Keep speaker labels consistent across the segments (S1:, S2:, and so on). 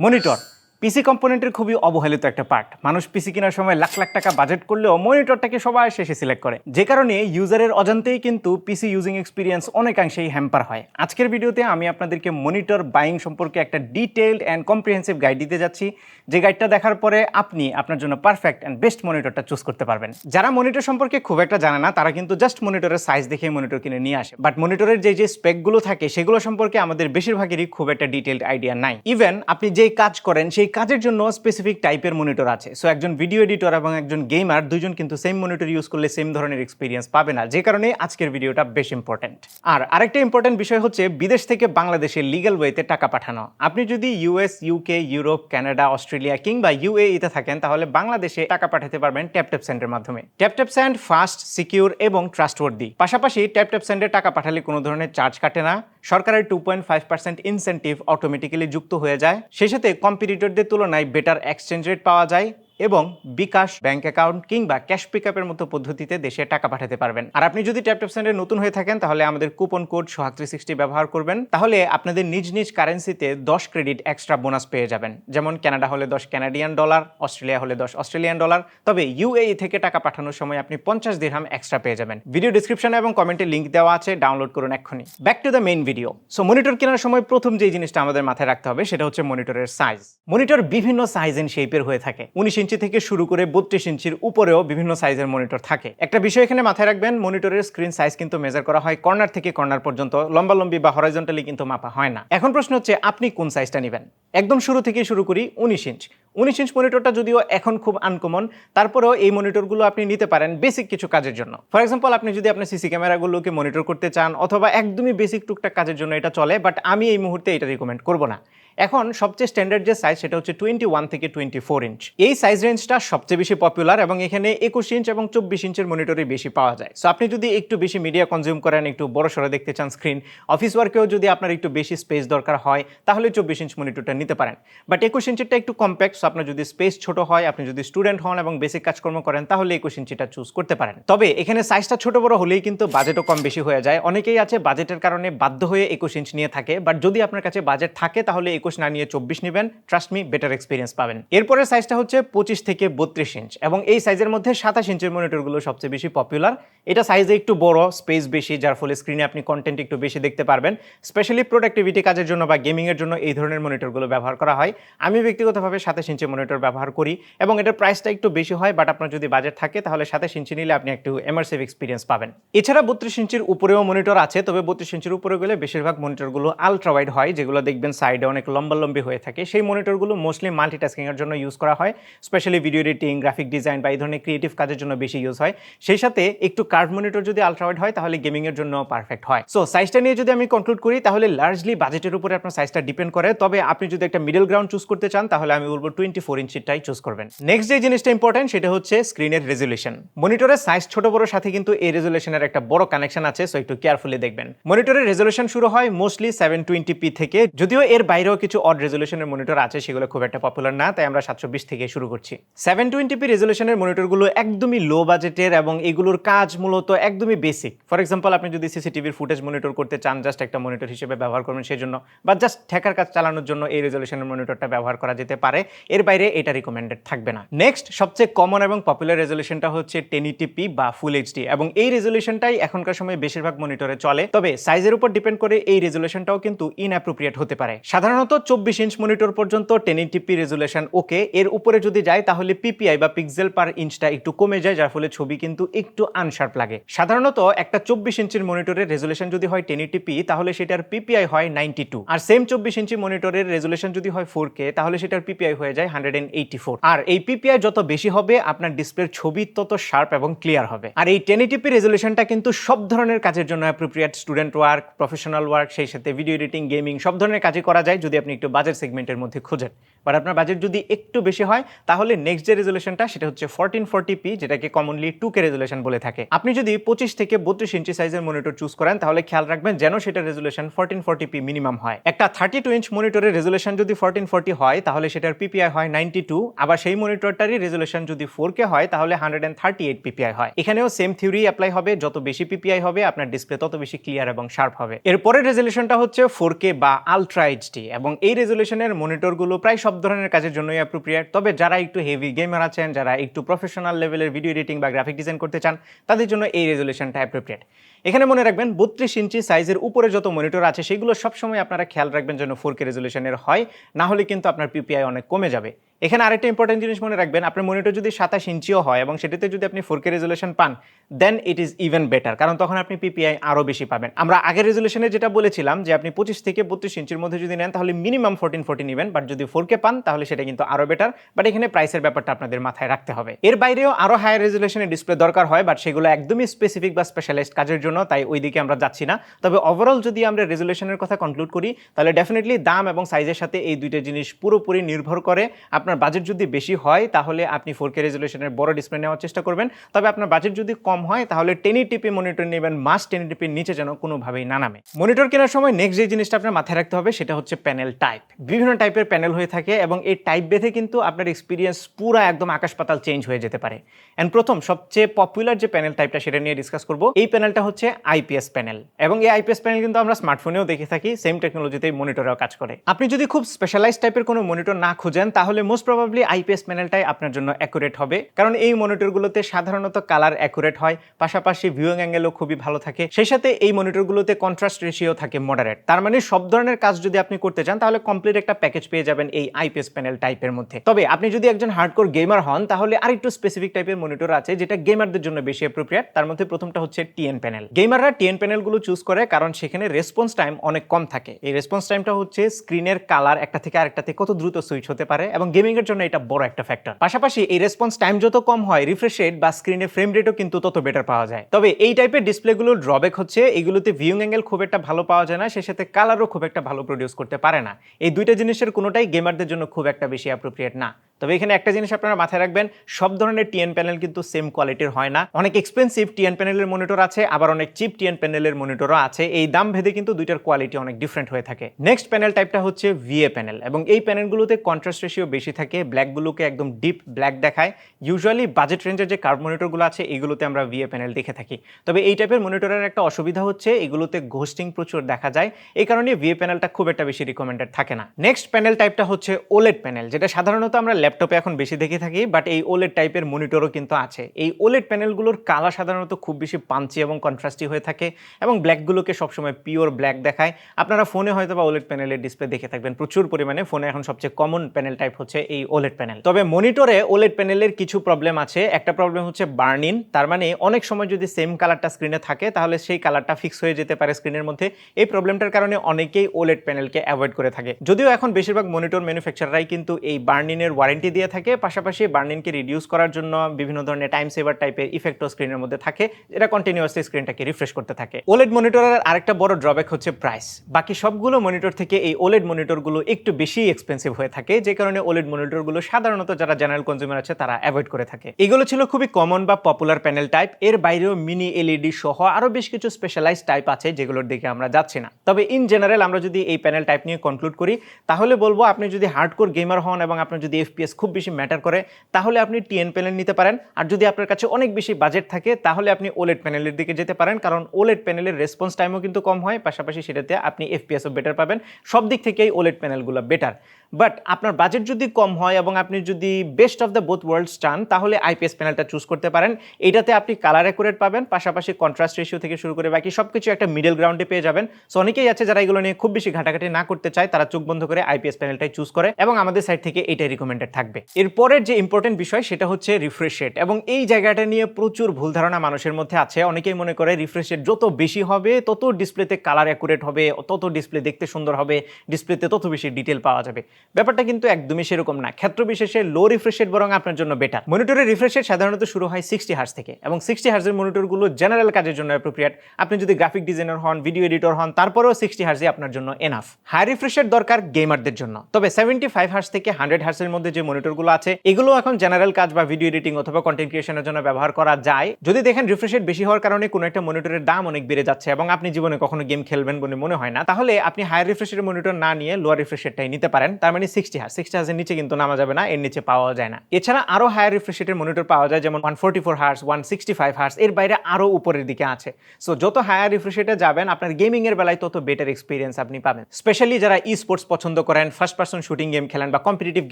S1: Monitor পিসি কম্পোনেন্টের খুবই অবহেলিত একটা পার্ট মানুষ পিসি কেনার সময় লাখ লাখ টাকা বাজেট করলেও মনিটরটাকে সবাই শেষে সিলেক্ট করে। যে কারণে ইউজারের অজান্তেই কিন্তু পিসি ইউজিং এক্সপিরিয়েন্স অনেকাংশেই হ্যাম্পার হয়। আজকের ভিডিওতে আমি আপনাদেরকে মনিটর বাইং সম্পর্কে একটা ডিটেইলড অ্যান্ড কম্প্রিহেন্সিভ গাইড দিতে যাচ্ছি। যে গাইডটা দেখার পরে আপনি আপনার জন্য পারফেক্ট অ্যান্ড বেস্ট মনিটরটা চুজ করতে পারবেন। যারা মনিটর সম্পর্কে খুব একটা জানে না, তারা কিন্তু জাস্ট মনিটরের সাইজ দেখে মনিটর কিনে নিয়ে আসে। বাট মনিটরের যে যে স্পেকগুলো থাকে, সেগুলো সম্পর্কে আমাদের বেশিরভাগেরই খুব একটা ডিটেলড আইডিয়া নাই। ইভেন আপনি যেই কাজ করেন, সেই কাজের জন্য স্পেসিফিক টাইপের মনিটর আছে। সো একজন ভিডিও এডিটর এবং একজন গেমার দুজন কিন্তু সেম মনিটর ইউজ করলে সেম ধরনের এক্সপিরিয়েন্স পাবে না। যে কারণে আজকের ভিডিওটা বেশ ইম্পর্টেন্ট আর আরেকটা ইম্পর্টেন্ট বিষয় হচ্ছে বিদেশ থেকে বাংলাদেশে লিগ্যাল ওয়েতে টাকা পাঠানো। আপনি যদি US UK Europe Canada Australia কিংবা ইউএইতে থাকেন, তাহলে বাংলাদেশে টাকা পাঠাতে পারবেন ট্যাপ ট্যাপ সেন্ডের মাধ্যমে। Tap tap send fast secure এবং ট্রাস্টওয়ার্দি পাশাপাশি ট্যাপ ট্যাপ সেন্ডে টাকা পাঠালে কোনো ধরনের চার্জ কাটে না। সরকারের two point five percent incentive automatically যুক্ত হয়ে যায়। সেই সাথে কম্পিটিটরদের তুলনায় বেটার এক্সচেঞ্জ রেট পাওয়া যায়। এবং বিকাশ ব্যাংক অ্যাকাউন্ট কিংবা ক্যাশ পিকআপের মতো পদ্ধতিতে দেশে টাকা পাঠাতে পারবেন। আর আপনি যদি ট্যাপ ট্যাপ নতুন হয়ে থাকেন, তাহলে আমাদের coupon code Sohag three sixty ব্যবহার করবেন। তাহলে আপনাদের নিজ নিজ কারেন্সিতে দশ ক্রেডিট এক্সট্রা বোনাস পেয়ে যাবেন। যেমন কানাডা হলে দশ কানাডিয়ান ডলার, অস্ট্রেলিয়া হলে দশ অস্ট্রেলিয়ান ডলার। তবে ইউএই থেকে টাকা পাঠানোর সময় আপনি পঞ্চাশ দিরহাম এক্সট্রা পেয়ে যাবেন। ভিডিও ডিসক্রিপশনে এবং কমেন্টে লিঙ্ক দেওয়া আছে, ডাউনলোড করুন এক্ষুনি। Back to the main video. So monitor কেনার সময় প্রথম যে জিনিসটা আমাদের মাথায় রাখতে হবে, সেটা হচ্ছে মনিটরের সাইজ। মনিটর বিভিন্ন সাইজ এন্ড শেপের হয়ে থাকে। উনিশ ইঞ্চি থেকে শুরু করে বত্রিশ ইঞ্চির উপরেও বিভিন্ন সাইজের মনিটর থাকে। একটা বিষয় এখানে মাথায় রাখবেন, মনিটরের স্ক্রিন সাইজ কিন্তু মেজার করা হয় কর্নার থেকে কর্নার পর্যন্ত, লম্বালম্বি বা হরাইজন্টালি কিন্তু মাপা হয় না। এখন প্রশ্ন হচ্ছে, আপনি কোন সাইজটা নেবেন? একদম শুরু থেকে শুরু করি উনিশ ইঞ্চ। উনিশ ইঞ্চ মনিটরটা যদিও এখন খুব আনকমন তারপরেও এই মনিটরগুলো আপনি নিতে পারেন বেসিক কিছু কাজের জন্য। ফর এক্সাম্পল আপনি যদি আপনার সিসি ক্যামেরাগুলোকে মনিটর করতে চান, অথবা একদমই বেসিক টুকটাক কাজের জন্য এটা চলে বাট আমি এই মুহূর্তে এটা রিকমেন্ড করব না। এখন সবচেয়ে স্ট্যান্ডার্ড যে সাইজ সেটা হচ্ছে টোয়েন্টি ওয়ান থেকে টোয়েন্টি ফোর ইঞ্চ এই সাইজ রেঞ্জটা সবচেয়ে বেশি পপুলার এবং এখানে একুশ ইঞ্চ এবং চব্বিশ ইঞ্চের মনিটরই বেশি পাওয়া যায়। সো আপনি যদি একটু বেশি মিডিয়া কনজিউম করেন, একটু বড় সড়ো দেখতে চান স্ক্রিন অফিস ওয়ার্কেও যদি আপনার একটু বেশি স্পেস দরকার হয়, তাহলে চব্বিশ ইঞ্চ মনিটরটা নিতে পারেন। বাট একুশ ইঞ্চিটা একটু কম্প্যাক্ট সো আপনার যদি স্পেস ছোট হয়, আপনি যদি স্টুডেন্ট হন এবং বেসিক কাজকর্ম করেন, তাহলে একুশ ইঞ্চিটা চুজ করতে পারেন। তবে এখানে সাইজটা ছোট বড় হলেই কিন্তু বাজেটও কম বেশি হয়ে যায়। অনেকেই আছে বাজেটের কারণে বাধ্য হয়ে একুশ ইঞ্চ নিয়ে থাকে বাট যদি আপনার কাছে বাজেট থাকে, তাহলে একুশ না নিয়ে চব্বিশ নেবেন ট্রাস্ট মি বেটার এক্সপিরিয়েন্স পাবেন। এরপরের সাইজটা হচ্ছে পঁচিশ থেকে বত্রিশ ইঞ্চ এবং এই সাইজের মধ্যে সাতাশ ইঞ্চের মনিটরগুলো সবচেয়ে বেশি পপুলার এটা সাইজে একটু বড় স্পেস বেশি, যার ফলে স্ক্রিনে আপনি কন্টেন্ট একটু বেশি দেখতে পারবেন। স্পেশালি প্রোডাক্টিভিটি কাজের জন্য বা গেমিংয়ের জন্য এই ধরনের মনিটরগুলো ব্যবহার করা হয়। আমি ব্যক্তিগতভাবে সাতাশ ইঞ্চি মনিটর ব্যবহার করি এবং এটার প্রাইসটা একটু বেশি হয় বাট আপনার যদি বাজেট থাকে, তাহলে সাতাশ ইঞ্চি নিলে আপনি একটু এমার্সিভ এক্সপিরিয়েন্স পাবেন। এছাড়া বত্রিশ ইঞ্চির উপরেও মনিটর আছে, তবে বত্রিশ ইঞ্চির উপরে গেলে বেশিরভাগ মনিটরগুলো আলট্রা ওয়াইড হয়, যেগুলো দেখবেন সাইডে অনেক লম্বালম্বি হয়ে থাকে। সেই মনিটরগুলো মোস্টলি মাল্টিটাস্কিংয়ের জন্য ইউজ করা হয়। Specially video editing graphic design বা এই ধরনের ক্রিয়েটিভ কাজের জন্য বেশি ইউজ হয়। সেই সাথে একটু কার্ভ মনিটর যদি আলট্রা ওয়াইড হয়, তাহলে গেমিংয়ের জন্য পারফেক্ট হয়। সো সাইজটা নিয়ে যদি আমি কনক্লুড করি, তাহলে লার্জলি বাজেটের উপরে আপনার সাইজটা ডিপেন্ড করে। তবে আপনি যদি একটা মিডল গ্রাউন্ড চুজ করতে চান, তাহলে আমি বলব টোয়েন্টি ফোর ইঞ্চিটাই চুজ করবেন। নেক্সট যে জিনিসটা ইম্পর্টেন্ট সেটা হচ্ছে স্ক্রিনের রেজুলেশন মনিটরের সাইজ ছোট বড় সাথে কিন্তু এই রেজুলেশনের একটা বড় কানেকশন আছে সো একটু কেয়ারফুলি দেখবেন। মনিটরের রেজুলেশন শুরু হয় মোস্টলি সেভেন টোয়েন্টি পি থেকে। যদিও এর বাইরেও কিছু অড রেজুলেশনের মনিটর আছে, সেগুলো খুব একটা পপুলার না, তাই আমরা সাতশো বিশ থেকে শুরু করছি। সেভেন টোয়েন্টি পি রেজুলেশনের মনিটরগুলো একদমই লো বাজেটের এবং এগুলোর কাজ মূলত একদমই বেসিক ফর এক্সাম্পল আপনি যদি সিসিটিভির ফুটেজ মনিটর করতে চান জাস্ট একটা মনিটর হিসেবে ব্যবহার করবেন সেই জন্য বা জাস্ট ঠেকার কাজ চালানোর জন্য এই রেজুলেশনের মনিটরটা ব্যবহার করা যেতে পারে, এর বাইরে এটা রিকমেন্ডেড থাকবে না। নেক্সট সবচেয়ে কমন এবং পপুলার রেজুলেশনটা হচ্ছে টেন ইটিপি বা ফুল এইচডি এবং এই রেজুলেশনটাই এখনকার সময় বেশিরভাগ মনিটরে চলে। তবে সাইজের উপর ডিপেন্ড করে এই রেজুলেশনটাও কিন্তু ইন ইনঅ্যাপ্রোপ্রিয়েট হতে পারে। সাধারণত চব্বিশ ইঞ্চ মনিটর পর্যন্ত ten eighty p resolution okay. এর উপরে যদি যায়, তাহলে পিপিআই বা পিক্সেল পার ইঞ্চটা একটু কমে যায়, যার ফলে ছবি কিন্তু একটু আনশার্প লাগে। সাধারণত একটা চব্বিশ ইঞ্চির মনিটরের রেজুলেশন যদি হয় টেন ইটিপি তাহলে সেটার পিপিআই হয় নাইনটি টু। আর সেম চব্বিশ ইঞ্চি মনিটরের রেজুলেশন যদি হয় ফোর কে, তাহলে সেটার পিপিআই হয়ে যায় হান্ড্রেড এন্ড এইটি ফোর। আর এই পিপিআই যত বেশি হবে, আপনার ডিসপ্লের ছবি তত শার্প এবং ক্লিয়ার হবে। আর এই টেন ইটিপি রেজুলেশনটা কিন্তু সব ধরনের কাজের জন্য appropriate student work professional work সেই সাথে ভিডিও এডিটিং গেমিং সব ধরনের কাজে করা যায়। যদি আপনি একটু বাজেট সেগমেন্টের মধ্যে খোঁজেন। বাট আপনার বাজেট যদি একটু বেশি হয়, তাহলে নেক্সট যে রেজুলেশনটা সেটা হচ্ছে ফোরটিন ফোরটি পি যেটাকে কমনলি টু কে রেজুলেশন বলে থাকে। আপনি যদি পঁচিশ থেকে বত্রিশ ইঞ্চি সাইজের মনিটর চুজ করেন, তাহলে খেয়াল রাখবেন যেন সেটা resolution fourteen forty p minimum হয়। একটা থার্টি টু ইঞ্চ মনিটরের রেজুলেশন যদি ফোরটিন ফোরটি হয়, তাহলে সেটার পিপিআই হয় নাইনটি টু আবার সেই মনিটরটারই রেজুলেশন যদি ফোর কে হয়, তাহলে hundred and thirty eight PPI হয়। এখানেও সেম থিওরি অ্যাপ্লাই হবে, যত বেশি পিপিআই হবে, আপনার ডিসপ্লে তত বেশি ক্লিয়ার এবং শার্প হবে। এরপরের রেজুলেশনটা হচ্ছে ফোর কে বা আলট্রা এইচডি এবং এবং এই রেজুলেশনের মনিটরগুলো প্রায় সব ধরনের কাজের জন্যই অ্যাপ্রোপ্রিয়েট তবে যারা একটু হেভি গেমার আছেন, যারা একটু প্রফেশনাল লেভেলের ভিডিও এডিটিং বা গ্রাফিক ডিজাইন করতে চান, তাদের জন্য এই রেজুলেশনটা অ্যাপ্রোপ্রিয়েট এখানে মনে রাখবেন, বত্রিশ ইঞ্চি সাইজের উপরে যত মনিটর আছে, সেগুলো সবসময় আপনারা খেয়াল রাখবেন যেন ফোর কে রেজুলেশনের হয়। না হলে কিন্তু আপনার পিপিআই অনেক কমে যাবে। এখানে আরেকটা ইম্পর্টেন্ট জিনিস মনে রাখবেন, আপনার মনিটর যদি সাতাশ ইঞ্চিও হয় এবং সেটাতে যদি আপনি ফোর কে রেজুলেশন পান then it is even better কারণ তখন আপনি পিপিআই আরও বেশি পাবেন। আমরা আগের রেজুলেশনে যেটা বলেছিলাম যে আপনি পঁচিশ থেকে বত্রিশ ইঞ্চির মধ্যে যদি নেন, তাহলে মিনিমাম ফোরটিন ফোরটিন নেবেন বাট যদি ফোর কে পান, তাহলে সেটা কিন্তু আরও বেটার বাট এখানে প্রাইসের ব্যাপারটা আপনাদের মাথায় রাখতে হবে। এর বাইরেও আরও হায়ার রেজুলেশনের ডিসপ্লে দরকার হয় বাট সেগুলো একদমই স্পেসিফিক বা স্পেশালাইজড কাজের জন্য, তাই ওই দিকে আমরা যাচ্ছি না। তবে ওভারঅল যদি আমরা রেজুলেশনের কথা কনক্লুড করি, তাহলে ডেফিনেটলি দাম এবং সাইজের সাথে এই দুইটা জিনিস পুরোপুরি নির্ভর করে। আপনার বাজেট যদি বেশি হয়, তাহলে আপনি ফোর কে রেজুলেশনের বড় ডিসপ্লে নেওয়ার চেষ্টা করবেন। তবে আপনার বাজেট যদি কম হয়, তাহলে টেনি টিপি মনিটর নেবেন মাস টেনি টিপির নিচে যেন কোনোভাবেই না নামে। মনিটর কেনার সময় নেক্সট যে জিনিসটা আপনার মাথায় রাখতে হবে, সেটা হচ্ছে প্যানেল টাইপ বিভিন্ন টাইপের প্যানেল হয়ে থাকে এবং এই টাইপ বেঁধে কিন্তু আপনার এক্সপিরিয়েন্স পুরো একদম আকাশ পাতাল চেঞ্জ হয়ে যেতে পারে। অ্যান্ড প্রথম সবচেয়ে পপুলার যে প্যানেল টাইপটা সেটা নিয়ে ডিসকাস করব, এই প্যানেলটা হচ্ছে আইপিএস প্যানেল এবং এই আইপিএস প্যানেল কিন্তু আমরা স্মার্টফোনেও দেখে থাকি সেম টেকনোলজিতেই মনিটরেও কাজ করে। আপনি যদি খুব স্পেশালাইজ টাইপের কোনো মনিটর না খুঁজেন, তাহলে মোস্ট প্রবাবলি আইপিএস প্যানেলটাই আপনার জন্য অ্যাকুরেট হবে। কারণ এই মনিটরগুলোতে সাধারণত কালার অ্যাকুরেট হয়, পাশাপাশি ভিউইং অ্যাঙ্গেলও খুবই ভালো থাকে। সেই সাথে এই মনিটরগুলোতে কন্ট্রাস্ট রেশিও থাকে মডারেট তার মানে সব ধরনের কাজ যদি আপনি করতে চান, তাহলে কমপ্লিট একটা প্যাকেজ পেয়ে যাবেন এই আইপিএস প্যানেল টাইপের মধ্যে। তবে আপনি যদি একজন হার্ডকোর গেমার হন, তাহলে আরেকটু স্পেসিফিক টাইপের মনিটর আছে, যেটা গেমারদের জন্য বেশি অ্যাপ্রোপ্রিয়েট তার মধ্যে প্রথমটা হচ্ছে টিএন প্যানেল গেমাররা টিএন প্যানেলগুলো চুজ করে, কারণ সেখানে রেসপন্স টাইম অনেক কম থাকে। এই রেসপন্স টাইমটা হচ্ছে স্ক্রিনের কালার একটা থেকে আরেকটাতে কত দ্রুত সুইচ হতে পারে এবং গেমিং এর জন্য এটা বড় একটা ফ্যাক্টর পাশাপাশি এই রেসপন্স টাইম যত কম হয় রিফ্রেশ রেট বা স্ক্রিনের ফ্রেম রেটও কিন্তু তত বেটার পাওয়া যায়। তবে এই টাইপের ডিসপ্লেগুলোর ড্রব্যাক হচ্ছে, এগুলোতে ভিউং অ্যাঙ্গেল খুব একটা ভালো পাওয়া যায় না সেই সাথে কালারও খুব একটা ভালো প্রডিউস করতে পারে না। এই দুইটা জিনিসের কোনোটাই গেমারদের জন্য খুব একটা বেশি অ্যাপ্রোপ্রিয়েট না। তবে এখানে একটা জিনিস আপনারা মাথায় রাখবেন, সব ধরনের টিএন প্যানেল কিন্তু সেম কোয়ালিটির হয় না। অনেক এক্সপেন্সিভ টিএন প্যানেলের মনিটর আছে, আবার অনেক চিপ টিএন প্যানেলের মনিটরও আছে। এই দাম ভেদে কিন্তু দুইটার কোয়ালিটি অনেক ডিফারেন্ট হয়ে থাকে। নেক্সট প্যানেল টাইপটা হচ্ছে ভিএ প্যানেল এবং এই প্যানেলগুলোতে কন্ট্রাস্ট রেশিও বেশি ব্ল্যাকগুলোকে একদম ডিপ ব্ল্যাক দেখায়। ইউজুয়ালি বাজেট রেঞ্জের যে কার্ভ মনিটরগুলো আছে, এগুলোতে আমরা ভিএ প্যানেল দেখে থাকি। তবে এই টাইপের মনিটরের একটা অসুবিধা হচ্ছে, এগুলোতে ঘোস্টিং প্রচুর দেখা যায়। এই কারণে ভিএ প্যানেলটা খুব একটা বেশি রিকমেন্ডেড থাকে না। নেক্সট প্যানেল টাইপটা হচ্ছে ওলেড প্যানেল যেটা সাধারণত আমরা ল্যাপটপে এখন বেশি দেখে থাকি বাট এই ওলেড টাইপের মনিটরও কিন্তু আছে। এই ওলেড প্যানেলগুলোর কালার সাধারণত খুব বেশি পাঞ্চি এবং কন্ট্রাস্টি হয়ে থাকে এবং ব্ল্যাকগুলোকে সবসময় পিওর ব্ল্যাক দেখায়। আপনারা ফোনে হয়তো বা ওলেড প্যানেলের ডিসপ্লে দেখে থাকবেন। প্রচুর পরিমাণে ফোনে এখন সবচেয়ে কমন প্যানেল টাইপ হচ্ছে এই ওলেট প্যানেল। তবে মনিটরে ওলেট প্যানেলের কিছু প্রবলেম আছে। একটা প্রবলেম হচ্ছে বার্নিন তার মানে অনেক সময় যদি সেম কালারটা স্ক্রিনে থাকে, তাহলে সেই কালারটা ফিক্স হয়ে যেতে পারে স্ক্রিনের মধ্যে। এই প্রবলেমটার কারণে অনেকেই ওলেট প্যানেলকে অ্যাভয়েড করে থাকে। যদিও এখন বেশিরভাগ মনিটর ম্যানুফ্যাকচারাররাই কিন্তু এই বার্নিনের ওয়ারেন্টি দিয়ে থাকে। পাশাপাশি বার্নিনকে রিডিউস করার জন্য বিভিন্ন ধরনের টাইম সেভার টাইপের ইফেক্টও স্ক্রিনের মধ্যে থাকে। যেটা কন্টিনিউয়াসলি স্ক্রিনটাকে রিফ্রেশ করতে থাকে। ওলেড মনিটরের আরেকটা বড় ড্রব্যাক হচ্ছে প্রাইস বাকি সবগুলো মনিটর থেকে এই ওলেড মনিটরগুলো একটু বেশি এক্সপেন্সিভ হয়ে থাকে। যে কারণে ওলেড মনিটরগুলো সাধারণত যারা জেনারেল কনজিউমার আছে, তারা অ্যাভয়েড করে থাকে। এগুলো ছিল খুবই কমন বা পপুলার প্যানেল টাইপের বাইরেও মিনি এলইডি সহ আরও বেশ কিছু স্পেশালাইজ টাইপ আছে যেগুলোর দিকে আমরা যাচ্ছি না। তবে ইন জেনারেল আমরা যদি এই প্যানেল টাইপ নিয়ে কনক্লুড করি, তাহলে বলব আপনি যদি হার্ডকোর গেমার হন এবং আপনার যদি এফপিএস খুব বেশি ম্যাটার করে, তাহলে আপনি টিএন প্যানেল নিতে পারেন। আর যদি আপনার কাছে অনেক বেশি বাজেট থাকে, তাহলে আপনি ওলেড প্যানেলের দিকে যেতে পারেন। কারণ ওলেড প্যানেলের রেসপন্স টাইমও কিন্তু কম হয়। পাশাপাশি সেটাতে আপনি এফপিএসও বেটার পাবেন। সব দিক থেকেই ওলেড প্যানেলগুলো বেটার বাট আপনার বাজেট যদি কম হয় এবং আপনি যদি best of the both worlds চান, তাহলে আইপিএস প্যানেলটা চুজ করতে পারেন। এটাতে আপনি কালার অ্যাকুরেট পাবেন, পাশাপাশি কন্ট্রাস্ট রেশিও থেকে শুরু করে বাকি সব কিছু একটা মিডল গ্রাউন্ডে পেয়ে যাবেন। সো অনেকেই আছে যারা এগুলো নিয়ে খুব বেশি ঘাটাঘাটি না করতে চায়, তারা চোখ বন্ধ করে আইপিএস প্যানেলটাই চুজ করে এবং আমাদের সাইড থেকে এটাই রিকমেন্ডেড থাকবে। এরপরের যে ইম্পর্টেন্ট বিষয়, সেটা হচ্ছে রিফ্রেশ রেট এবং এই জায়গাটা নিয়ে প্রচুর ভুল ধারণা মানুষের মধ্যে আছে। অনেকেই মনে করে রিফ্রেশ রেট যত বেশি হবে, তত ডিসপ্লেতে কালার অ্যাকুরেট হবে, তত ডিসপ্লে দেখতে সুন্দর হবে ডিসপ্লেতে তত বেশি ডিটেল পাওয়া যাবে। ব্যাপারটা কিন্তু একদমই সেরকম না। ক্ষেত্র বিশেষে লো রিফ্রেশ রেট বরং আপনার জন্য বেটার মনিটরের রিফ্রেশ রেট সাধারণত শুরু হয় সিক্সটি হার্স থেকে এবং সিক্সটি হার্সের মনিটরগুলো জেনারেল কাজের জন্য অ্যাপ্রোপ্রিয়েট আপনি যদি গ্রাফিক ডিজাইনার হন ভিডিও এডিটর হন, তারপরেও সিক্সটি হার্সই আপনার জন্য এনাফ হাই রিফ্রেশ রেট দরকার গেমারদের জন্য। তবে সেভেন্টি ফাইভ হার্স থেকে হান্ড্রেড হার্সের মধ্যে যে মনিটরগুলো আছে, এগুলো এখন জেনারেল কাজ বা ভিডিও এডিটিং অথবা কন্টেন্ট ক্রিয়েশনের জন্য ব্যবহার করা যায়। যদি দেখেন রিফ্রেশ রেট বেশি হওয়ার কারণে কোনো একটা মনিটরের দাম অনেক বেড়ে যাচ্ছে এবং আপনি জীবনে কখনো গেম খেলবেন বলে মনে হয় না, তাহলে আপনি হায়ার রিফ্রেশের মনিটর না নিয়ে লোয়ার রিফ্রেশ রেটটাই নিতে পারেন। তার মানে সিক্সটি হার্স সিক্সটি হার্সের নিচে কিন্তু নামা যাবে না, এর নিচে পাওয়া যায় না। এছাড়া আরও হায়ার রিফ্রেশ রেটের মনিটর পাওয়া যায়, যেমন one forty four hertz one sixty five hertz এর বাইরে আরও উপরের দিকে আছে। সো যত হায়ার রিফ্রেশ রেটে যাবেন, আপনার গেমিং এর বেলায় তত বেটার এক্সপিরিয়েন্স আপনি পাবেন। স্পেশালি যারা ই স্পোর্টস পছন্দ করেন ফার্স্ট পার্সন শুটিং গেম খেলেন বা কম্পিটিটিভ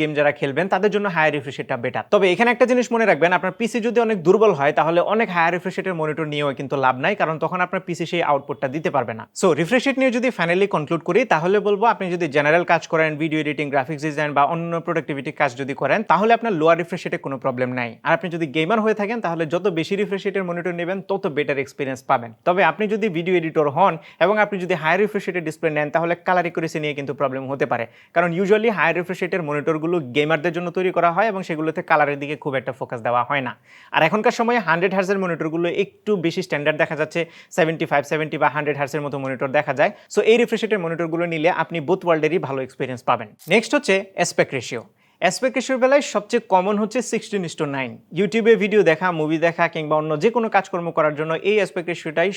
S1: গেম যারা খেলবেন, তাদের জন্য হায়ার রিফ্রেশ রেটটা বেটার তবে এখানে একটা জিনিস মনে রাখবেন, আপনার পিসি যদি অনেক দুর্বল হয়, তাহলে অনেক হায়ার রিফ্রেশ রেটের মনিটর নিয়েও কিন্তু লাভ নাই, কারণ তখন আপনার পিসি সেই আউটপুটটা দিতে পারবে না। সো রিফ্রেশ রেট নিয়ে যদি ফাইনালি কনক্লুড করি, তাহলে বলব, আপনি যদি জেনারেল কাজ করেন ভিডিও এডিটিং গ্রাফিক্স ডিজাইন বা অন্য প্রোডাক্টিভিটি কাজ যদি করেন, তাহলে আপনার লোয়ার রিফ্রেশ রেটে কোনো প্রবলেম নাই। আর আপনি যদি গেমার হয়ে থাকেন, তাহলে যত বেশি রিফ্রেশ রেটের মনিটর নেবেন, তত বেটার এক্সপিরিয়েন্স পাবেন। তবে আপনি যদি ভিডিও এডিটর হন এবং আপনি যদি হায়ার রিফ্রেশ রেটের ডিসপ্লে নেন, তাহলে কালার রিকোরেসি নিয়ে কিন্তু প্রবলেম হতে পারে। কারণ ইউজুয়ালি হায়ার রিফ্রেশ রেটের মনিটরগুলো গেমারদের জন্য তৈরি করা হয় এবং সেগুলোতে কালারের দিকে খুব একটা ফোকাস দেওয়া হয় না। আর এখনকার সময়ে হান্ড্রেড হার্সের মনিটরগুলো একটু বেশি স্ট্যান্ডার্ড দেখা যাচ্ছে সেভেন্টি ফাইভ সেভেন্টি বা হান্ড্রেড হার্সের মতো মনিটর দেখা যায়। সো এই রিফ্রেশ রেটের মনিটরগুলো নিলে আপনি বুথ ওয়ার্ল্ডেরই ভালো এক্সপিরিয়েন্স পাবেন। নেক্সট হচ্ছে অ্যাসপেক্ট রেশিও অ্যাসপেক্ট বেলায় সবচেয়ে কমন হচ্ছে সিক্সটিন ইস্টো নাইন ইউটিউবে ভিডিও দেখা মুভি দেখা কিংবা অন্য যে কোনো কাজকর্ম করার জন্য এই অ্যাসপেক্ট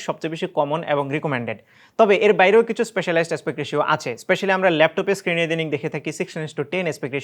S1: সবচেয়ে বেশি কমন এবং রিকমেন্ডেড তবে এর বাইরেও কিছু স্পেশালাইজড অ্যাসপেক্ট আছে। স্পেশালি আমরা ল্যাপটপে স্ক্রিনে দিনিং দেখে থাকি সিক্সটিন ইস্টো টেন অ্যাসপেক্ট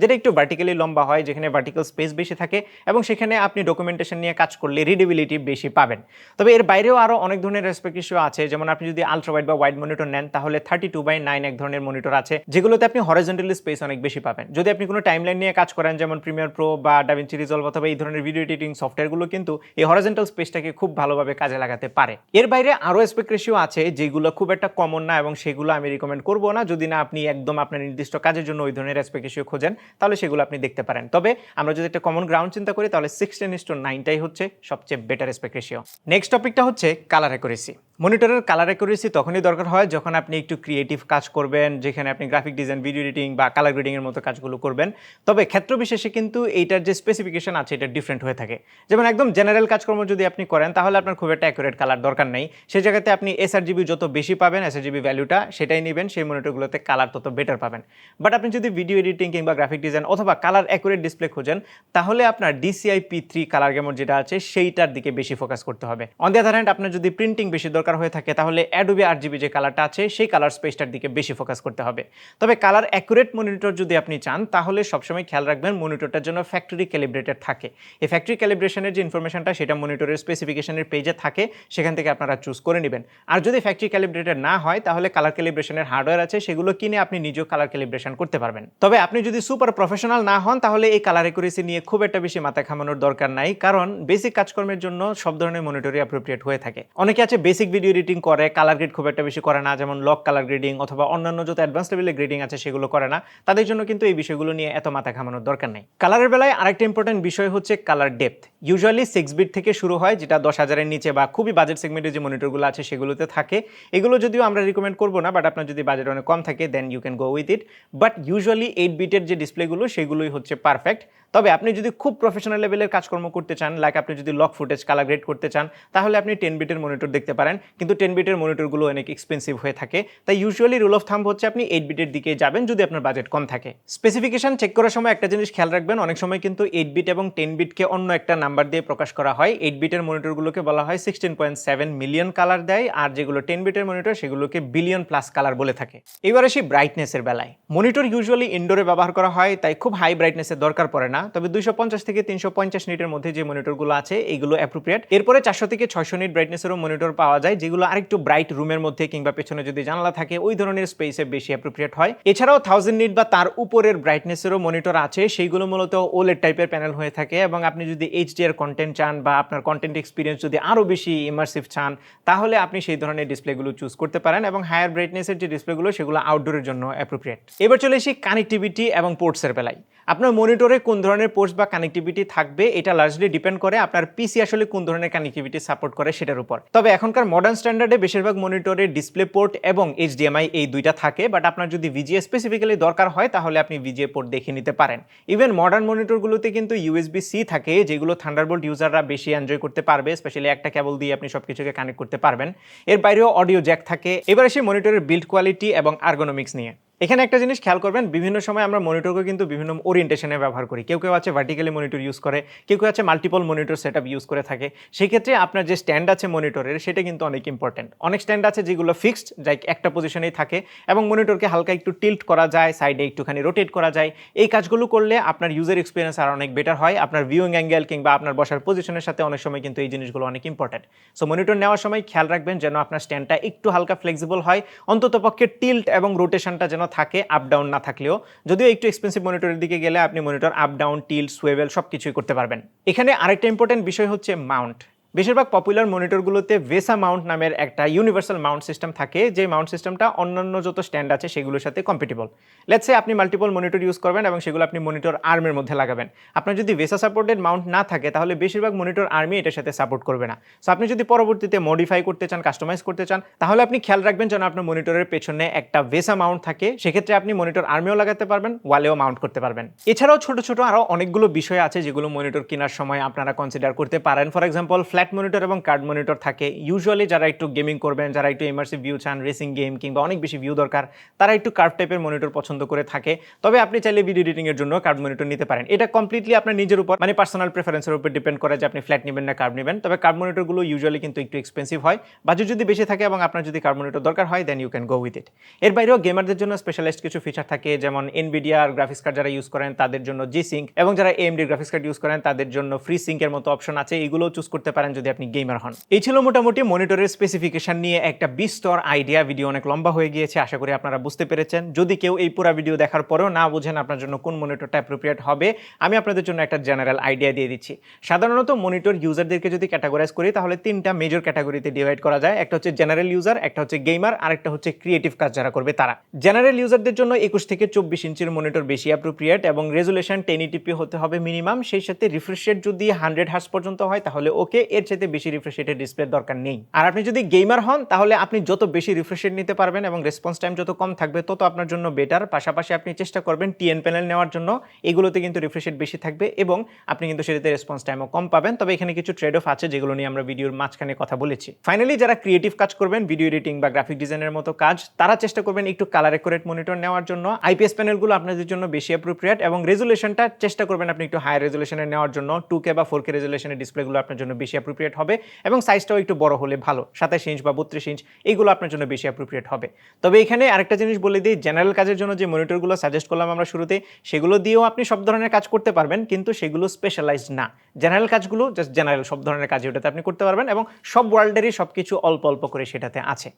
S1: যেটা একটু ভার্টিক্যালি লম্বা হয়, যেখানে ভার্টিক্যাল স্পেস বেশি থাকে এবং সেখানে আপনি ডকুমেন্টেশন নিয়ে কাজ করলে রিডেবিলিটি বেশি পাবেন। তবে এর বাইরেও আরও অনেক ধরনের অ্যাসপেক্ট আছে। যেমন আপনি যদি আলট্রা ওয়াইড বা ওয়াইড মনিটর নেন, তাহলে থার্টি টু বাই নাইন এক ধরনের মনিটর আছে, যেগুলোতে আপনি হরিজেন্টালি স্পেস অনেক বেশি পাবেন। যদি আপনি কোনো টাইমলাইন নিয়ে কাজ করেন, যেমন প্রিমিয়ার প্রো বা ডাভিনচি রিজলভ অথবা এই ধরনের ভিডিও এডিটিং সফটওয়্যারগুলো কিন্তু এই হরিজেন্টাল স্পেসটাকে খুব ভালোভাবে কাজে লাগাতে পারে। এর বাইরে আরও অ্যাসপেক্ট রেশিও আছে যেগুলো খুব একটা কমন না এবং সেগুলো আমি রিকমেন্ড করব না। যদি না আপনি একদম আপনার নির্দিষ্ট কাজের জন্য ওই ধরনের অ্যাসপেক্ট রেশিও খোঁজেন, তাহলে সেগুলো আপনি দেখতে পারেন। তবে আমরা যদি একটা কমন গ্রাউন্ড চিন্তা করি, তাহলে সিক্সটিন ইস্টো নাইনটাই হচ্ছে সবচেয়ে বেটার অ্যাসপেক্ট রেশিও নেক্সট টপিকটা হচ্ছে কালার অ্যাকুরেসি মনিটরের কালার অ্যাকুরেসি তখনই দরকার হয় যখন আপনি একটু ক্রিয়েটিভ কাজ করবেন, যেখানে আপনি গ্রাফিক ডিজাইন ভিডিও এডিটিং বা কালার গ্রেডিং এর মতো কাজগুলো করবেন। তবে ক্ষেত্র বিশেষে কিন্তু এইটার যে স্পেসিফিকেশন আছে, এটা ডিফারেন্ট হয়ে থাকে। যেমন একদম জেনারেল কাজকর্ম যদি আপনি করেন, তাহলে আপনার খুব একটা অ্যাকুরেট কালার দরকার নেই। সেই জায়গাতে আপনি এসআরজিবি যত বেশি পাবেন এসআরজিবি ভ্যালুটা সেটাই নেবেন, সেই মনিটরগুলোতে কালার তত বেটার পাবেন। বাট আপনি যদি ভিডিও এডিটিং কিংবা গ্রাফিক ডিজাইন অথবা কালার অ্যাকুরেট ডিসপ্লে খোঁজেন, তাহলে আপনার DCI P three colour gamut যেটা আছে, সেইটার দিকে বেশি ফোকাস করতে হবে। অন দি আদার হ্যান্ড আপনার যদি প্রিন্টিং বেশি দরকার হয়ে থাকে, তাহলে অ্যাডোবি আর যে কালারটা আছে, সেই কালার স্পেসটার দিকে বেশি ফোকাস করতে হবে। তবে কালার অ্যাকুরেট মনিটর যদি আপনি চান, তাহলে সবসময় খেয়াল রাখবেন মনিটরটার জন্য ফ্যাক্টরি ক্যালিব্রেটেড থাকে। এই ফ্যাক্টরি ক্যালিব্রেশনের যে ইনফরমেশনটা সেটা মনিটরের স্পেসিফিকেশনের পেজে থাকে, সেখান থেকে আপনারা চুজ করে নেবেন। আর যদি ফ্যাক্টরি ক্যালিব্রেটেড না হয়, তাহলে কালার ক্যালিব্রেশনের হার্ডওয়্যার আছে, সেগুলো কিনে আপনি নিজেও কালার ক্যালিব্রেশন করতে পারবেন। তবে আপনি যদি সুপার প্রফেশনাল না হন, তাহলে এই কালার একুরেসি নিয়ে খুব একটা বেশি মাথা খামানোর দরকার নাই, কারণ বেসিক কাজকর্মের জন্য সব ধরনের মনিটরই অ্যাপ্রোপ্রিয়েট হয়ে থাকে। অনেকে আছে বেসিক ভিডিও এডিটিং করে কালার গ্রেড খুব একটা বেশি করে না, যেমন লক কালার গ্রেডিং অথবা অন্যান্য যত অ্যাডভান্স লেভেলের গ্রেডিং আছে সেগুলো করে না। তাদের জন্য কিন্তু এই বিষয়গুলো নিয়ে এত মাথা ঘামানোর দরকার নেই। কালারের বেলায় আরেকটা ইম্পর্টেন্ট বিষয় হচ্ছে colour depth usually six bit থেকে শুরু হয়, যেটা দশ হাজারের নিচে বা খুবই বাজেট সেগমেন্টের যে মনিটরগুলো আছে সেগুলোতে থাকে। এগুলো যদিও আমরা রিকমেন্ড করব না বাট আপনার যদি বাজেট অনেক কম থাকে then you can go with it but usually eight বিটের যে ডিসপ্লেগুলো সেগুলোই হচ্ছে পারফেক্ট তবে আপনি যদি খুব প্রফেশনাল লেভেলের কাজকর্ম করতে চান লাইক আপনি যদি লক ফুটেজ কালার গ্রেড করতে চান, তাহলে আপনি টেন বিটের মনিটর দেখতে পারেন। কিন্তু টেন বিটের মনিটরগুলো অনেক এক্সপেন্সিভ হয়ে থাকে। তাই ইউজুয়ালি রুল অফ থাম্ব হচ্ছে আপনি এইট বিটের দিকে যাবেন যদি আপনার বাজেট কম থাকে। স্পেসিফিকেশন চেক করার সময় একটা জিনিস খেয়াল রাখবেন, অনেক সময় কিন্তু এইট বিট এবং টেন বিটকে অন্য একটা নাম্বার দিয়ে প্রকাশ করা হয়। এইট বিটের মনিটরগুলোকে বলা হয় sixteen point seven million colour দেয়, আর যেগুলো টেন বিটের মনিটর সেগুলোকে বিলিয়ন প্লাস কালার বলে থাকে। এবার আসি ব্রাইটনেসের বেলায়। মনিটর ইউজুয়ালি ইনডোরে ব্যবহার করা হয়, তাই খুব হাই ব্রাইটনেসের দরকার পড়ে না। তবে দুইশো পঞ্চাশ থেকে তিনশো পঞ্চাশ নিটের মধ্যে যে মনিটরগুলো আছে এইগুলো অ্যাপ্রোপ্রিয়েট এরপরে চারশো থেকে ছয়শো নিট ব্রাইটনেসেরও মনিটর পাওয়া যায়। যেগুলো আরেকটু ব্রাইট রুমের মধ্যে কিংবা পেছনে যদি জানালা থাকে, ওই ধরনের স্পেসে বেশি অ্যাপ্রোপ্রিয়েট হয়। এছাড়াও থাউজেন্ড নিট বা তার উপরের ব্রাইটনেসেরও মনিটর আছে, সেইগুলো মূলত ওলেড টাইপের প্যানেল হয়ে থাকে এবং আপনি যদি এইচডিআর কন্টেন্ট চান বা আপনার কন্টেন্ট এক্সপিরিয়েন্স যদি আরও বেশি ইমার্সিভ চান, তাহলে আপনি সেই ধরনের ডিসপ্লেগুলো চুজ করতে পারেন এবং হায়ার ব্রাইটনেসের যে ডিসপ্লেগুলো সেগুলো আউটডোরের জন্য অ্যাপ্রোপ্রিয়েট এবার চলে এসি কানেক্টিভিটি এবং পোর্টসের বেলায়। আপনার মনিটরে কোন ধরনের পোর্টস বা কানেক্টিভিটি থাকবে, এটা লার্জলি ডিপেন্ড করে আপনার পিসি আসলে কোন ধরনের কানেক্টিভিটি সাপোর্ট করে সেটার উপর। তবে এখনকার মডার্ন স্ট্যান্ডার্ডে বেশিরভাগ মনিটরে ডিসপ্লে পোর্ট এবং এইচডিএমআই এই দুইটা থাকে বাট আপনার যদি ভিজিএ স্পেসিফিক্যালি দরকার হয়, তাহলে আপনি ভিজিএ পোর্ট দেখে নিতে পারেন। ইভেন মডার্ন মনিটরগুলোতে কিন্তু ইউএসবি সি থাকে, যেগুলো থান্ডারবোল্ট ইউজাররা বেশি এনজয় করতে পারবে স্পেশালি একটা কেবল দিয়ে আপনি সব কিছুকে কানেক্ট করতে পারবেন। এর বাইরেও অডিও জ্যাক থাকে। এবার এসে মনিটরের বিল্ড কোয়ালিটি এবং আর্গোনমিক্স নিয়ে। এখানে একটা জিনিস খেয়াল করবেন, বিভিন্ন সময় আমরা মনিটরকে কিন্তু বিভিন্ন ওরিয়েন্টেশনে ব্যবহার করি। কেউ কেউ আছে ভার্টিক্যালি মনিটর ইউজ করে, কেউ কেউ আছে মাল্টিপল মনিটর সেট ইউজ করে থাকে। সেক্ষেত্রে আপনার যে স্ট্যান্ড আছে মনিটরের সেটা কিন্তু অনেক ইম্পর্টেন্ট অনেক স্ট্যান্ড আছে যেগুলো ফিক্সড যাই একটা পজিশনেই থাকে এবং মনিটরকে হালকা একটু টিল্ট করা যায় সাইডে একটুখানি রোটেট করা যায়। এই কাজগুলো করলে আপনার ইউজার এক্সপিরিয়েন্স আর অনেক বেটার হয়, আপনার ভিউইং অ্যাঙ্গেল কিংবা আপনার বসার পজিশনের সাথে অনেক সময় কিন্তু এই জিনিসগুলো অনেক ইম্পর্টেন্ট সো মনিটর নেওয়ার সময় খেয়াল রাখবেন যেন আপনার স্ট্যান্ডটা একটু হালকা ফ্লেক্সিবল হয় অন্তত পক্ষে টিল্ট এবং রোটেশনটা যেন থাকে আপ ডাউন না থাকলেও, যদিও একটু এক্সপেন্সিভ মনিটরের দিকে গেলে আপনি monitor up down tilt swivel সব কিছুই করতে পারবেন। এখানে আরেকটা ইম্পর্টেন্ট বিষয় হচ্ছে মাউন্ট বেশিরভাগ পপুলার মনিটরগুলোতে ভেসা মাউন্ট নামের একটা ইউনিভার্সাল মাউন্ট সিস্টেম থাকে, যে মাউন্ট সিস্টেমটা অন্যান্য যত স্ট্যান্ড আছে সেগুলোর সাথে কম্পিটেবল লেটসে আপনি মাল্টিপল মনিটর ইউজ করবেন এবং সেগুলো আপনি মনিটর আর্মের মধ্যে লাগাবেন। আপনার যদি ভেসা সাপোর্টেড মাউন্ট না থাকে, তাহলে বেশিরভাগ মনিটর আর্মি এটার সাথে সাপোর্ট করবে না। সো আপনি যদি পরবর্তীতে মডিফাই করতে চান কাস্টমাইজ করতে চান, তাহলে আপনি খেয়াল রাখবেন যেন আপনার মনিটরের পেছনে একটা ভেসা মাউন্ট থাকে। সেক্ষেত্রে আপনি মনিটর আর্মিও লাগাতে পারবেন ওয়ালেও মাউন্ট করতে পারবেন। এছাড়াও ছোট ছোট আরও অনেকগুলো বিষয় আছে যেগুলো মনিটর কেনার সময় আপনারা কনসিডার করতে পারেন। ফর এক্সাম্পল ফ্ল্যাট মনিটর এবং কার্ড মনিটর থাকে। ইউজুয়ালি যারা একটু গেমিং করবেন, যারা একটু ইমার্সিভ ভিউ চান রেসিং গেম কিংবা অনেক বেশি ভিউ দরকার, তারা একটু কার্ভ টাইপের মনিটর পছন্দ করে থাকে। তবে আপনি চাইলে ভিডিও এডিটিং এর জন্য কার্ভ মনিটর নিতে পারেন। এটা কমপ্লিটলি আপনার নিজের উপর মানে পার্সোনাল প্রেফারেন্সের উপর ডিপেন্ড করে যে আপনি ফ্ল্যাট নেবেন না কার্ভ নেবেন। তবে কার্ভ মনিটরগুলো ইউজুয়ালি কিন্তু একটু এক্সপেন্সিভ হয়। বাজেট যদি বেশি থাকে এবং আপনার যদি কার্ভ মনিটর দরকার হয় then you can go with it এর বাইরেও গেমারদের জন্য স্পেশালাইজড কিছু ফিচার থাকে, যেমন এনভিডিআর গ্রাফিক্স কার্ড যারা ইউজ করেন, তাদের জন্য জি সিঙ্ক এবং যারা এএমডি গ্রাফিক্স কার্ড ইউজ করেন, তাদের জন্য ফ্রি সিঙ্কের মতো অপশন আছে। এগুলোও চুজ করতে পারেন যদি আপনি গেমার হন। এই ছিল মোটামুটি মনিটরের স্পেসিফিকেশন নিয়ে একটা বিস্তর আইডিয়া ভিডিও অনেক লম্বা হয়ে গিয়েছে, আশা করি আপনারা বুঝতে পেরেছেন। যদি কেউ এই পুরো ভিডিও দেখার পরেও না বুঝেন আপনার জন্য কোন মনিটরটা অ্যাপ্রোপ্রিয়েট হবে, আমি আপনাদের জন্য একটা জেনারেল আইডিয়া দিয়ে দিচ্ছি। সাধারণত মনিটর ইউজারদেরকে যদি ক্যাটাগরাইজ করি, তাহলে তিনটা মেজর ক্যাটাগরিতে ডিভাইড করা যায়। একটা হচ্ছে জেনারেল ইউজার একটা হচ্ছে গেমার আর একটা হচ্ছে ক্রিয়েটিভ কাজ যারা করবে তারা। জেনারেল ইউজারদের জন্য একুশ থেকে চব্বিশ ইঞ্চির মনিটর বেশি অ্যাপ্রোপ্রিয়েট এবং রেজুলেশন টেন ইটিপি হতে হবে মিনিমাম সেই সাথে রিফ্রেশ রেট যদি হান্ড্রেড হার্স পর্যন্ত হয়, তাহলে ওকে এর চাইতে বেশি রিফ্রেশ রেটের ডিসপ্লের দরকার নেই। আর আপনি যদি গেমার হন, তাহলে আপনি যত বেশি রিফ্রেশ রেট নিতে পারবেন এবং রেসপন্স টাইম যত কম থাকবে, তত আপনার জন্য বেটার পাশাপাশি আপনি চেষ্টা করবেন টিএন প্যানেল নেওয়ার জন্য। এগুলোতে কিন্তু রিফ্রেশ রেট বেশি থাকবে এবং আপনি কিন্তু সেটাতে রেসপন্স টাইমও কম পাবেন। তবে এখানে কিছু ট্রেড অফ আছে যেগুলো নিয়ে আমরা ভিডিওর মাঝখানে কথা বলেছি। ফাইনালি যারা ক্রিয়েটিভ কাজ করবেন ভিডিও এডিটিং বা গ্রাফিক ডিজাইনের মতো কাজ, তারা চেষ্টা করবেন একটু কালার একুরেট মনিটর নেওয়ার জন্য। আইপিএস প্যানেলগুলো আপনাদের জন্য বেশি অ্যাপ্রোপ্রিয়েট এবং রেজুলেশনটা চেষ্টা করবেন আপনি একটু হাই রেজুলেশনে নেওয়ার জন্য। টু কে বা ফোর কে রেজুলেশনের ডিসপ্লেগুলো আপনার জন্য বেশি অ্যাপ্রোপ্রিয়েট হবে এবং সাইজটাও একটু বড় হলে ভালো। সাতাশ ইঞ্চ বা বত্রিশ ইঞ্চ এইগুলো আপনার জন্য বেশি অ্যাপ্রোপ্রিয়েট হবে। তবে এখানে আরেকটা জিনিস বলে দিই জেনারেল কাজের জন্য যে মনিটরগুলো সাজেস্ট করলাম আমরা শুরুতে, সেগুলো দিয়েও আপনি সব ধরনের কাজ করতে পারবেন, কিন্তু সেগুলো স্পেশালাইজড না। জেনারেল কাজগুলো জাস্ট জেনারেল সব ধরনের কাজ ওটাতে আপনি করতে পারবেন এবং সব ওয়ার্ল্ডেরই সব কিছু অল্প অল্প করে সেটাতে আছে।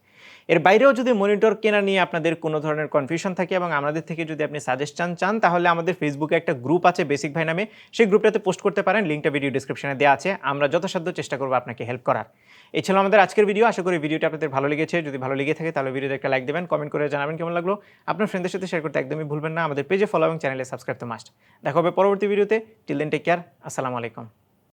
S1: এর বাইরেও যদি মনিটর কেনা নিয়ে আপনাদের কোনো ধরনের কনফিউশন থাকে এবং আমাদের থেকে যদি আপনি সাজেশন চান, তাহলে আমাদের ফেসবুকে একটা গ্রুপ আছে বেসিক ভাই নামে। সেই গ্রুপটাতে পোস্ট করতে পারেন লিঙ্কটা ভিডিও ডিসক্রিপশনে দেওয়া আছে। আমরা যথাসাধ্য চেষ্টা করব আপনাকে হেল্প করার। এই ছিল আমাদের আজকের ভিডিও আশা করি ভিডিওটা আপনাদের ভালো লেগেছে। যদি ভালো লেগে থাকে, তাহলে ভিডিওতে একটা লাইক দেবেন কমেন্ট করে জানাবেন কেমন লাগল। আপনার ফ্রেন্ডদের সাথে শেয়ার করতে একদমই ভুলবেন না। আমাদের পেজে ফলো এবং চ্যানেলে সাবস্ক্রাইব তো মাস্ট দেখা হবে পরবর্তী ভিডিওতে টিল দেন টেক কেয়ার আসসালামু আলাইকুম।